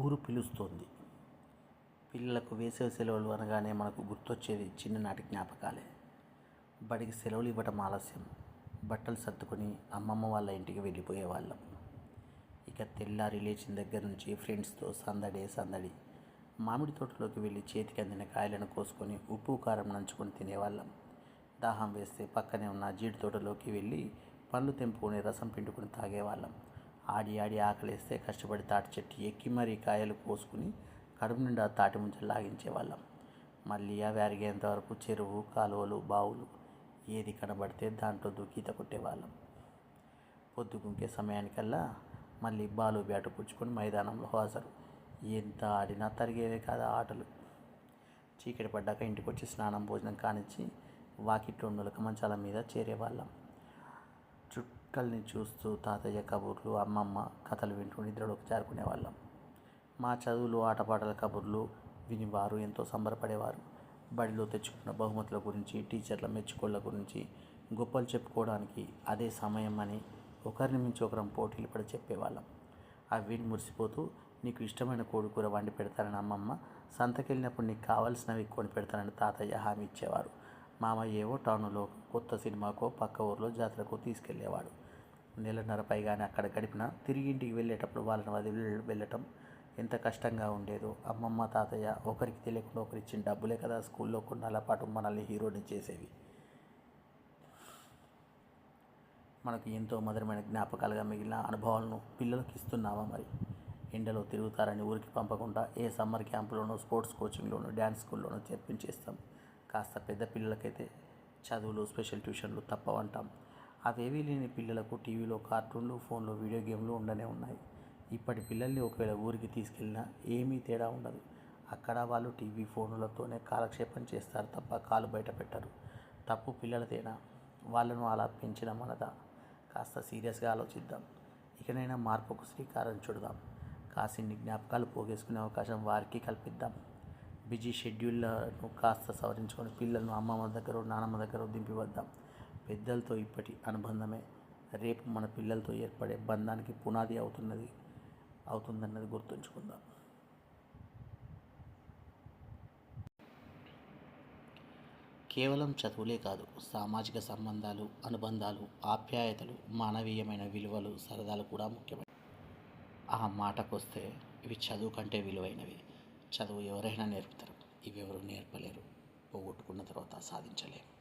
ఊరు పిలుస్తోంది. పిల్లలకు వేసవి సెలవులు అనగానే మనకు గుర్తొచ్చేది చిన్ననాటి జ్ఞాపకాలే. బడికి సెలవులు ఇవ్వటం ఆలస్యం. బట్టలు సర్దుకొని అమ్మమ్మ వాళ్ళ ఇంటికి వెళ్ళిపోయేవాళ్ళం. ఇక తెల్లారి లేచిన దగ్గర నుంచి ఫ్రెండ్స్తో సందడే సందడి మామిడి తోటలోకి వెళ్ళి చేతికి అందిన కాయలను కోసుకొని ఉప్పు కారం నంచుకొని తినేవాళ్ళం. దాహం వేస్తే పక్కనే ఉన్న జీడి తోటలోకి వెళ్ళి పండ్లు తెంపుకొని రసం పిండుకొని తాగేవాళ్ళం. ఆడి ఆడి ఆకలేస్తే కష్టపడి తాటి చెట్టు ఎక్కి మరీ కాయలు కోసుకుని కడుపు నిండా తాటి ముంజలు లాగించేవాళ్ళం. మళ్ళీ అవి అరిగేంత వరకు చెరువు కాలువలు బావులు ఏది కనబడితే దాంట్లో దూకి కొట్టేవాళ్ళం. కొట్టేవాళ్ళం పొద్దుగుంకే సమయానికల్లా మళ్ళీ బాలు బ్యాటు పుచ్చుకొని మైదానంలో హాజరు. ఎంత ఆడినా తరిగేవే కాదు ఆటలు. చీకటి పడ్డాక ఇంటికి వచ్చి స్నానం భోజనం కానిచ్చి వాకిట్లో నులక మంచాల మీద చేరేవాళ్ళం. చుక్కల్ని చూస్తూ తాతయ్య కబుర్లు అమ్మమ్మ కథలు వింటూ నిద్రలోకి జారుకునేవాళ్ళం. మా చదువులు ఆటపాటల కబుర్లు విని వారు ఎంతో సంబరపడేవారు. బడిలో తెచ్చుకున్న బహుమతుల గురించి టీచర్ల మెచ్చుకోళ్ళ గురించి గొప్పలు చెప్పుకోవడానికి అదే సమయం అని ఒకరిని మించి ఒకరం పోటీలు పడి చెప్పేవాళ్ళం. ఆ విని మురిసిపోతూ నీకు ఇష్టమైన కోడికూర వండి పెడతానని అమ్మమ్మ సంతకెళ్ళినప్పుడు నీకు కావాల్సినవి కొని పెడతానని తాతయ్య హామీ ఇచ్చేవారు. మామయ్యేవో టౌన్లో కొత్త సినిమాకో పక్క ఊర్లో జాతరకు తీసుకెళ్ళేవాడు. నెలన్నర పైగానే అక్కడ గడిపిన తిరిగి ఇంటికి వెళ్ళేటప్పుడు వాళ్ళని వదిలి వెళ్ళటం ఎంత కష్టంగా ఉండేదో. అమ్మమ్మ తాతయ్య ఒకరికి తెలియకుండా ఒకరు ఇచ్చిన డబ్బులే కదా స్కూల్లో కొన్నాళ్ళ పాటు మనల్ని హీరోని చేసేవి. మనకు ఎంతో మధురమైన జ్ఞాపకాలుగా మిగిలిన అనుభవాలను పిల్లలకు ఇస్తున్నావా మరి? ఎండలో తిరుగుతారని ఊరికి పంపకుండా ఏ సమ్మర్ క్యాంపులోనూ స్పోర్ట్స్ కోచింగ్లోనూ డ్యాన్స్ స్కూల్లోనూ చేర్పించేస్తాం. కాస్త పెద్ద పిల్లలకైతే చదువులు స్పెషల్ ట్యూషన్లు తప్పవంటాం. అవేవీ లేని పిల్లలకు టీవీలో కార్టూన్లు ఫోన్లో వీడియో గేమ్లు ఉండనే ఉన్నాయి. ఇప్పటి పిల్లల్ని ఒకవేళ ఊరికి తీసుకెళ్ళినా ఏమీ తేడా ఉండదు. అక్కడ వాళ్ళు టీవీ ఫోన్లతోనే కాలక్షేపం చేస్తారు తప్ప కాలు బయట పెట్టరు. తప్పు పిల్లలదేనా? వాళ్ళను అలా పెంచిన మనదా కాస్త సీరియస్గా ఆలోచిద్దాం. ఇకనైనా మార్పుకు శ్రీకారం చూడదాం. కాసిన్ని జ్ఞాపకాలు పోగేసుకునే అవకాశం వారికి కల్పిద్దాం. బిజీ షెడ్యూల్లను కాస్త సవరించుకొని పిల్లలను అమ్మమ్మ దగ్గర నానమ్మ దగ్గర దింపి వద్దాం పెద్దలతో ఇప్పటి అనుబంధమే. రేపు మన పిల్లలతో ఏర్పడే బంధానికి పునాది అవుతున్నది అవుతుందన్నది గుర్తుంచుకుందాం. కేవలం చదువులే కాదు సామాజిక సంబంధాలు అనుబంధాలు ఆప్యాయతలు మానవీయమైన విలువలు సరదాలు కూడా ముఖ్యమైన ఆ మాటకొస్తే ఇవి చదువు కంటే విలువైనవి. చదువు ఎవరైనా నేర్పుతారు. ఇవి ఎవరు నేర్పలేరు. పోగొట్టుకున్న తర్వాత సాధించలేము